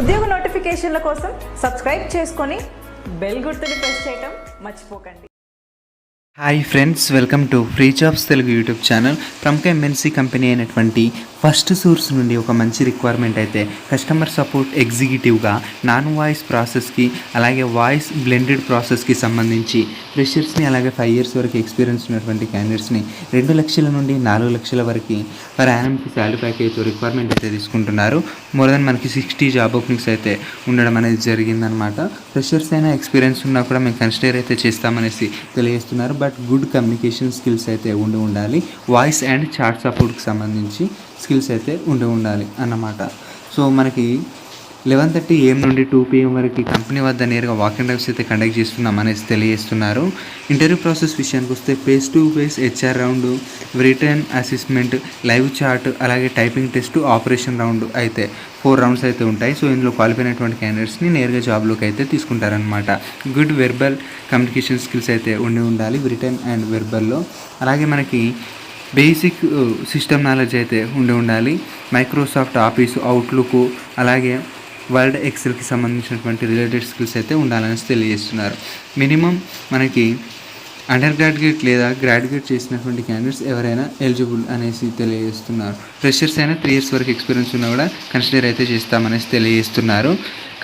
ఉద్యోగ నోటిఫికేషన్ల కోసం సబ్స్క్రైబ్ చేసుకొని బెల్ గుర్తుని ప్రెస్ చేయటం మర్చిపోకండి. Hi friends welcome to free jobs Telugu YouTube channel. ప్రముఖ ఎంఎన్సీ కంపెనీ అయినటువంటి ఫస్ట్ సోర్స్ నుండి ఒక మంచి రిక్వైర్మెంట్ అయితే కస్టమర్ సపోర్ట్ ఎగ్జిక్యూటివ్గా నాన్ వాయిస్ ప్రాసెస్కి అలాగే వాయిస్ బ్లెండెడ్ ప్రాసెస్కి సంబంధించి ఫ్రెషర్స్ని అలాగే ఫైవ్ ఇయర్స్ వరకు ఎక్స్పీరియన్స్ ఉన్నటువంటి క్యాండిడేట్స్ని రెండు లక్షల నుండి నాలుగు లక్షల వరకు పర్ యానమ్కి శాలరీ ప్యాకేజ్ రిక్వైర్మెంట్ అయితే తీసుకుంటున్నారు. మోర్ దెన్ మనకి సిక్స్టీ జాబ్ ఓపెనింగ్స్ అయితే ఉండడం అనేది జరిగిందనమాట ఫ్రెషర్స్ అయినా ఎక్స్పీరియన్స్ ఉన్నా కూడా మేము కన్సిడర్ అయితే చేస్తామనేసి తెలియజేస్తున్నారు. బట్ గుడ్ కమ్యూనికేషన్ స్కిల్స్ అయితే ఉండి ఉండాలి. వాయిస్ అండ్ చాట్ సపోర్ట్కి సంబంధించి స్కిల్స్ అయితే ఉండి ఉండాలి అన్నమాట. సో మనకి లెవెన్ థర్టీ ఏఎం నుండి టూ పిఎం వరకు కంపెనీ వద్ద నేరుగా వాక్ అండ్ డ్రైవ్స్ అయితే కండక్ట్ చేస్తున్నాం అనేసి తెలియజేస్తున్నారు. ఇంటర్వ్యూ ప్రాసెస్ విషయానికి వస్తే face to face HR round written assessment live chat అలాగే టైపింగ్ టెస్ట్ ఆపరేషన్ రౌండ్ అయితే ఫోర్ రౌండ్స్ అయితే ఉంటాయి. సో ఇందులో క్వాలిఫై అయినటువంటి క్యాండిడేట్స్ని నేరుగా జాబ్లోకి అయితే తీసుకుంటారనమాట గుడ్ వెర్బల్ కమ్యూనికేషన్ స్కిల్స్ అయితే ఉండి ఉండాలి రిటర్న్ అండ్ వెర్బల్లో అలాగే మనకి బేసిక్ సిస్టమ్ నాలెడ్జ్ అయితే ఉండి ఉండాలి. మైక్రోసాఫ్ట్ ఆఫీస్ అవుట్లుక్ అలాగే వర్డ్ ఎక్సెల్కి సంబంధించినటువంటి రిలేటెడ్ స్కిల్స్ అయితే ఉండాలని తెలియజేస్తున్నారు. మినిమం మనకి అండర్ గ్రాడ్యుయేట్ లేదా గ్రాడ్యుయేట్ చేసినటువంటి క్యాండిడేట్స్ ఎవరైనా ఎలిజిబుల్ అనేసి తెలియజేస్తున్నారు. ఫ్రెషర్స్ అయినా త్రీ ఇయర్స్ వరకు ఎక్స్పీరియన్స్ ఉన్నా కూడా కన్సిడర్ అయితే చేస్తామనేసి తెలియజేస్తున్నారు.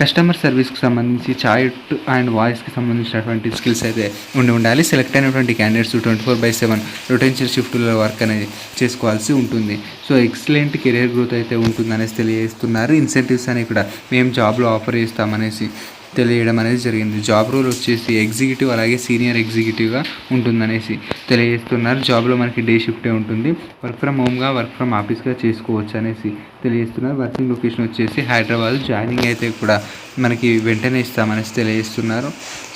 కస్టమర్ సర్వీస్కి సంబంధించి చాట్ అండ్ వాయిస్కి సంబంధించినటువంటి స్కిల్స్ అయితే ఉండి ఉండాలి. సెలెక్ట్ అయినటువంటి candidates twenty four by seven rotational షిఫ్ట్లో వర్క్ అనేది చేసుకోవాల్సి ఉంటుంది. సో ఎక్సలెంట్ కెరియర్ గ్రోత్ అయితే ఉంటుందనేసి తెలియజేస్తున్నారు. ఇన్సెంటివ్స్ అని కూడా మేము జాబ్లో ఆఫర్ చేస్తామనేసి తెలియడం అనేది జరిగింది. జాబ్ రోల్ వచ్చేసి ఎగ్జిక్యూటివ్ అలాగే సీనియర్ ఎగ్జిక్యూటివ్గా ఉంటుందనేసి తెలియజేస్తున్నారు. జాబ్లో మనకి డే షిఫ్టే ఉంటుంది. వర్క్ ఫ్రమ్ హోమ్గా వర్క్ ఫ్రమ్ ఆఫీస్గా చేసుకోవచ్చు అనేసి తెలియజేస్తున్నారు. వర్కింగ్ లొకేషన్ వచ్చేసి హైదరాబాద్. జాయినింగ్ అయితే కూడా మనకి వెంటనే ఇస్తామనేసి తెలియజేస్తున్నారు.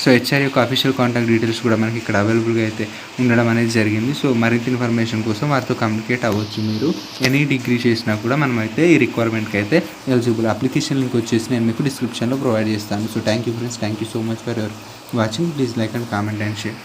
సో హెచ్ఆర్ యొక్క అఫీషియల్ కాంటాక్ట్ డీటెయిల్స్ కూడా మనకి ఇక్కడ అవైలబుల్గా అయితే ఉండడం అనేది జరిగింది. సో మరింత ఇన్ఫర్మేషన్ కోసం వారితో కమ్యూనికేట్ అవ్వచ్చు మీరు. ఎనీ డిగ్రీ చేసినా కూడా మనమైతే ఈ రిక్వైర్మెంట్కి అయితే ఎలిజిబుల్ అప్లికేషన్ లింక్ వచ్చేసి నేను మీకు డిస్క్రిప్షన్లో ప్రొవైడ్ చేస్తాను. So thank you friends thank you so much for your watching please like and comment and share